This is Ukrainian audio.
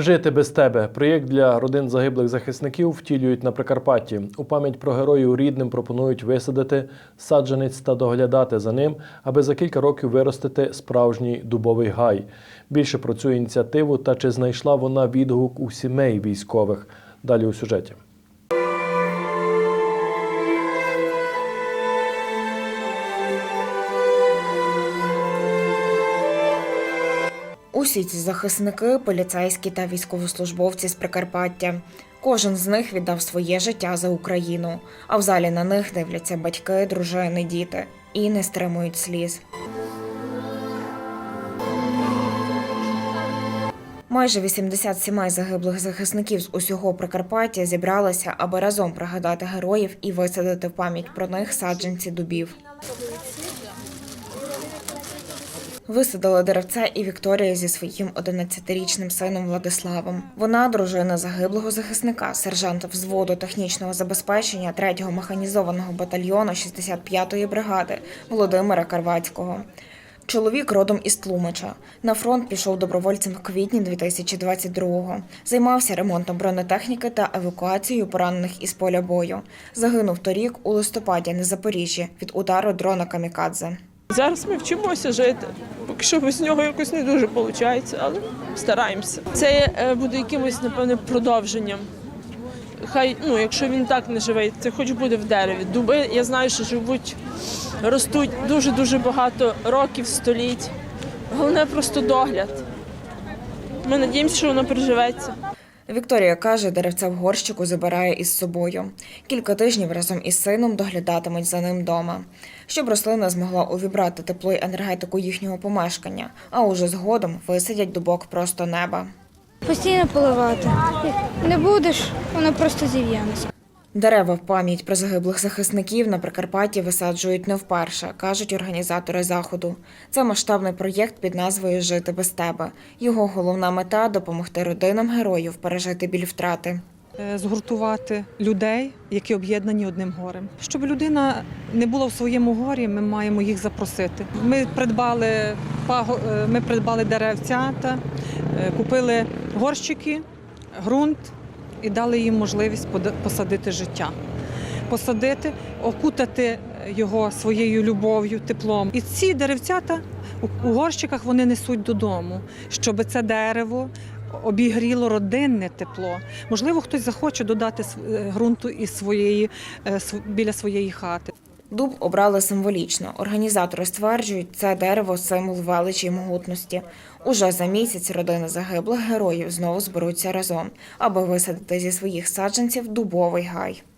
Жити без тебе проєкт для родин загиблих захисників втілюють на Прикарпатті. У пам'ять про героїв рідним пропонують висадити саджанець та доглядати за ним, аби за кілька років виростити справжній дубовий гай. Більше про цю ініціативу та чи знайшла вона відгук у сімей військових. Далі у сюжеті. Усі ці захисники, поліцейські та військовослужбовці з Прикарпаття. Кожен з них віддав своє життя за Україну, а в залі на них дивляться батьки, дружини, діти і не стримують сліз. Майже 80 сімей загиблих захисників з усього Прикарпаття зібралися, аби разом пригадати героїв і висадити в пам'ять про них саджанці дубів. Висадила деревце і Вікторія зі своїм 11-річним сином Владиславом. Вона дружина загиблого захисника, сержанта взводу технічного забезпечення 3-го механізованого батальйону 65-ї бригади Володимира Карвацького. Чоловік родом із Тлумача. На фронт пішов добровольцем в квітні 2022-го. Займався ремонтом бронетехніки та евакуацією поранених із поля бою. Загинув торік у листопаді на Запоріжжі від удару дрона Камікадзе. Зараз ми вчимося жити. Поки що без нього якось не дуже виходить, але стараємося. Це е, буде якимось, напевне, продовженням. Хай, ну, якщо він так не живе, це хоч буде в дереві. Дуби, я знаю, що живуть, ростуть дуже-дуже багато років, століть. Головне просто догляд. Ми надіємося, що воно приживеться. Вікторія каже, деревце в горщику забирає із собою. Кілька тижнів разом із сином доглядатимуть за ним дома, щоб рослина змогла увібрати тепло й енергетику їхнього помешкання, а уже згодом висадять дубок просто неба. Постійно поливати. Не будеш, воно просто зів'янеться. Дерева в пам'ять про загиблих захисників на Прикарпатті висаджують не вперше, кажуть організатори заходу. Це масштабний проєкт під назвою Жити без тебе. Його головна мета допомогти родинам героїв пережити біль втрати. е, згуртувати людей, які об'єднані одним горем. Щоб людина не була в своєму горі, ми маємо їх запросити. Ми придбали е, ми придбали деревцята, е, купили горщики, ґрунт і дали їм можливість посадити життя. Посадити, окутати його своєю любов'ю, теплом. І ці деревцята у- горщиках вони несуть додому, щоб це дерево обігріло родинне тепло. Можливо, хтось захоче додати грунту е, із своєї е, біля своєї хати. Дуб обрали символічно. Організатори стверджують, це дерево символ величі й могутності. Уже за місяць родини загиблих героїв знову зберуться разом, аби висадити зі своїх саджанців дубовий гай.